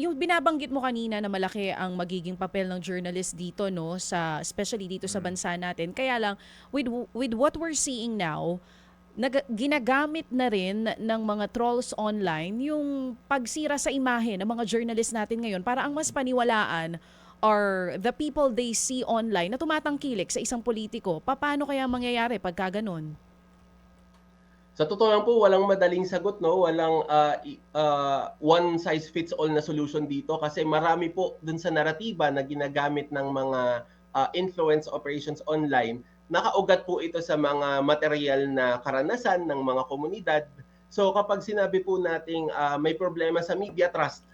yung binabanggit mo kanina na malaki ang magiging papel ng journalist dito no sa especially dito sa bansa natin. Kaya lang with with what we're seeing now, nag, ginagamit na rin ng mga trolls online yung pagsira sa imahe ng mga journalist natin ngayon para ang mas paniwalaan are the people they see online na tumatangkilik sa isang politiko. Paano kaya mangyayari pagka ganun? Sa totoo lang po, walang madaling sagot, no? Walang i- ah, one size fits all na solution dito kasi marami po dun sa naratiba na ginagamit ng mga ah, influence operations online. Nakaugat po ito sa mga material na karanasan ng mga komunidad. So kapag sinabi po nating ah, may problema sa media trust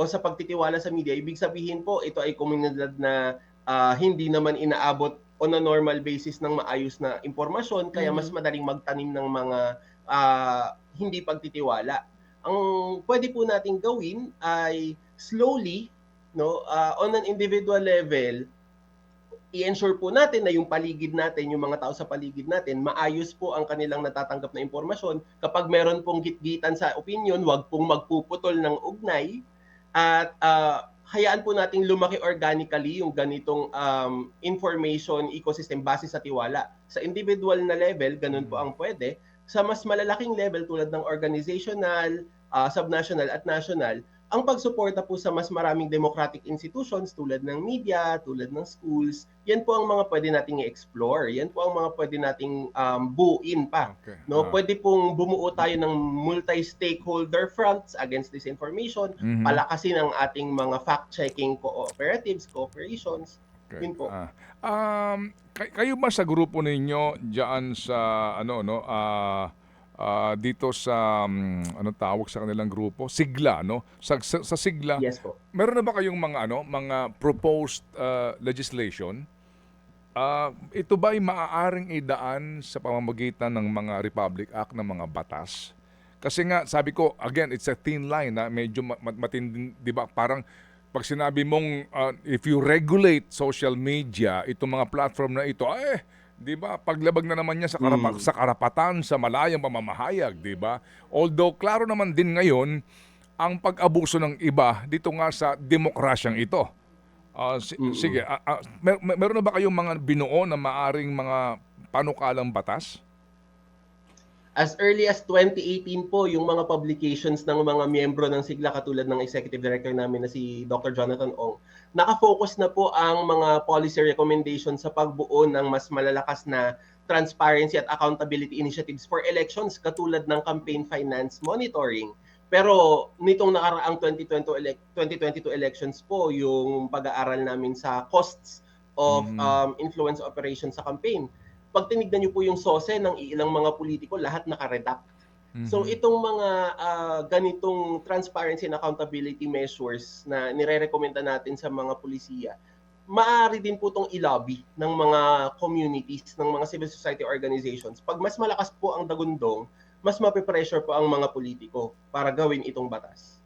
o sa pagtitiwala sa media, ibig sabihin po ito ay komunidad na ah, hindi naman inaabot on a normal basis ng maayos na impormasyon kaya Mhm. mas madaling magtanim ng mga ah, hindi pagtitiwala. Ang pwede po nating gawin ay slowly no ah, on an individual level i-ensure po natin na yung paligid natin, yung mga tao sa paligid natin, maayos po ang kanilang natatanggap na impormasyon. Kapag meron pong gitgitan sa opinion, wag pong magpuputol ng ugnay at ah, hayaan po nating lumaki organically yung ganitong um, information ecosystem base sa tiwala. Sa individual na level, ganun po ang pwede. Sa mas malalaking level tulad ng organizational, ah, subnational at national, ang pagsuporta po sa mas maraming democratic institutions tulad ng media, tulad ng schools, yan po ang mga pwede nating i-explore. Yan po ang mga pwede nating um, buuin pa. Okay. No, Ah. pwede pong bumuo tayo ng multi-stakeholder fronts against disinformation, Mhm. palakasin ang ating mga fact-checking cooperatives, cooperations. Okay. Yun po. Ah. um, kay- kayo ba sa grupo ninyo diyan sa ano no ah ah, dito sa um, ano tawag sa kanilang grupo? Sigla no? Sa, sa, sa Sigla, Yes po. meron na ba kayong mga ano, mga proposed ah, legislation? Ah, ito ba ay maaaring idaan sa pamamagitan ng mga Republic Act ng mga batas? Kasi nga, sabi ko, again, it's a thin line na medyo ma- ma- matindi, di ba? Parang pag sinabi mong ah, if you regulate social media, itong mga platform na ito, eh, di ba? Paglabag na naman niya sa, karapa- Mm. sa karapatan, sa malayang pamamahayag, di ba? Although, klaro naman din ngayon, ang pag-abuso ng iba dito nga sa demokrasyang ito. Ah, si- Mm-mm. Sige, ah, mer- mer- meron na ba kayong mga binuo na maaring mga panukalang batas? As early as 2018 po, yung mga publications ng mga miyembro ng sigla katulad ng executive director namin na si Dr. Jonathan Ong, nakafocus na po ang mga policy recommendations sa pagbuo ng mas malalakas na transparency at accountability initiatives for elections katulad ng campaign finance monitoring. Pero nitong nakaraang 2020 elec- 2022 elections po, yung pag-aaral namin sa costs of Mhm. um, influence operations sa campaign, pag tinignan niyo po yung sose ng ilang mga politiko, lahat nakaredact. So Mhm. itong mga ah, ganitong transparency and accountability measures na nire-recommenda natin sa mga pulisiya, maaari din po itong ilobby ng mga communities, ng mga civil society organizations. Pag mas malakas po ang dagundong, mas mapipressure po ang mga politiko para gawin itong batas.